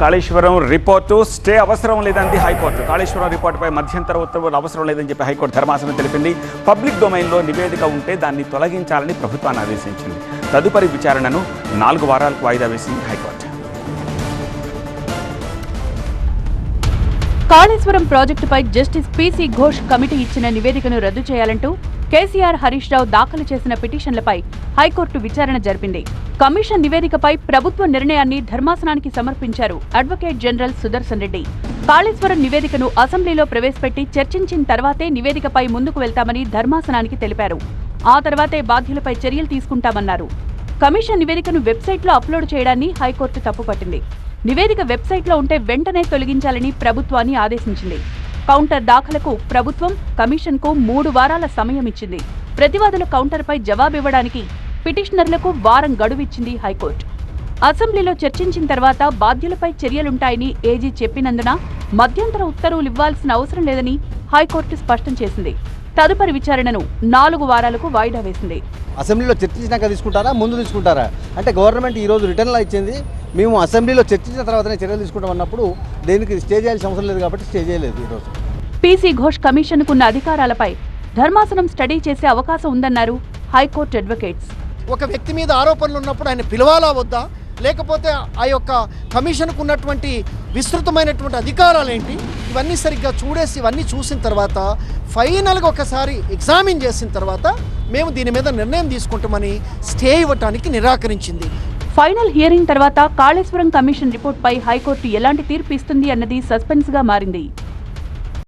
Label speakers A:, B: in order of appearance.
A: Kaleshwaram report. Stay అవసరం లేదంది high court. Kaleshwaram రిపోర్టుపై మధ్యంతర ఉత్తర్వులు అవసరం లేదని చెప్పి హైకోర్టు ధర్మాసనం తెలిపింది. పబ్లిక్ డొమైన్లో నివేదిక ఉంటే దాన్ని తొలగించాలని ప్రభుత్వాన్ని ఆదేశించింది. తదుపరి విచారణను నాలుగు వారాలకు వాయిదా వేసింది హైకోర్టు.
B: కాళేశ్వరం ప్రాజెక్టుపై జస్టిస్ పీసీ ఘోష్ కమిటీ ఇచ్చిన నివేదికను రద్దు చేయాలంటూ కేసీఆర్ హరీష్ రావు దాఖలు చేసిన పిటిషన్లపై హైకోర్టు విచారణ జరిపింది. కమిషన్ నివేదికపై ప్రభుత్వ నిర్ణయాన్ని ధర్మాసనానికి సమర్పించారు అడ్వకేట్ జనరల్ సుదర్శన్ రెడ్డి. కాళేశ్వరం నివేదికను అసెంబ్లీలో ప్రవేశపెట్టి చర్చించిన తర్వాతే నివేదికపై ముందుకు వెళ్తామని ధర్మాసనానికి తెలిపారు. ఆ తర్వాతే బాధ్యులపై చర్యలు తీసుకుంటామన్నారు. కమిషన్ నివేదికను వెబ్సైట్లో అప్లోడ్ చేయడాన్ని హైకోర్టు తప్పుపట్టింది. నివేదిక వెబ్సైట్లో ఉంటే వెంటనే తొలగించాలని ప్రభుత్వాన్ని ఆదేశించింది. కౌంటర్ దాఖలకు ప్రభుత్వం కమిషన్కు మూడు వారాల సమయం ఇచ్చింది ప్రతివాదుల కౌంటర్పై జవాబివ్వడానికి పిటిషనర్లకు వారం గడువిచ్చింది హైకోర్టు. అసెంబ్లీలో చర్చించిన తర్వాత బాధ్యులపై చర్యలుంటాయని ఏజీ చెప్పినందున మధ్యంతర ఉత్తర్వులు ఇవ్వాల్సిన అవసరం లేదని హైకోర్టు స్పష్టం చేసింది. తదుపరి విచారణను నాలుగు వారాలకు వాయిదా వేసింది.
C: అసెంబ్లీలో చర్చించినాక తీసుకుంటారా? ముందు తీసుకుంటారా? అంటే గవర్నమెంట్ ఈరోజు రిటర్న్లో ఇచ్చింది. మేము అసెంబ్లీలో చర్చించిన తర్వాతనే చర్యలు తీసుకుంటాం అన్నప్పుడు దేనికి స్టే చేయాల్సిన అవసరం లేదు కాబట్టి స్టే చేయలేదు ఈరోజు.
B: పీసీ ఘోష్ కమిషన్కున్న అధికారాలపై ధర్మాసనం స్టడీ చేసే అవకాశం ఉందన్నారు హైకోర్టు అడ్వకేట్స్.
D: ఒక వ్యక్తి మీద ఆరోపణలు ఉన్నప్పుడు ఆయన పిలవాలా వద్దా? లేకపోతే ఆ యొక్క కమిషన్కు ఉన్నటువంటి విస్తృతమైనటువంటి అధికారాలు ఏంటి ఇవన్నీ సరిగ్గా చూడేసి ఇవన్నీ చూసిన తర్వాత ఫైనల్గా ఒకసారి ఎగ్జామిన్ చేసిన తర్వాత మేము దీని మీద నిర్ణయం తీసుకుంటామని స్టే ఇవ్వటానికి నిరాకరించింది.
B: ఫైనల్ హియరింగ్ తర్వాత కాళేశ్వరం కమిషన్ రిపోర్ట్పై హైకోర్టు ఎలాంటి తీర్పు ఇస్తుంది అన్నది సస్పెన్స్గా మారింది.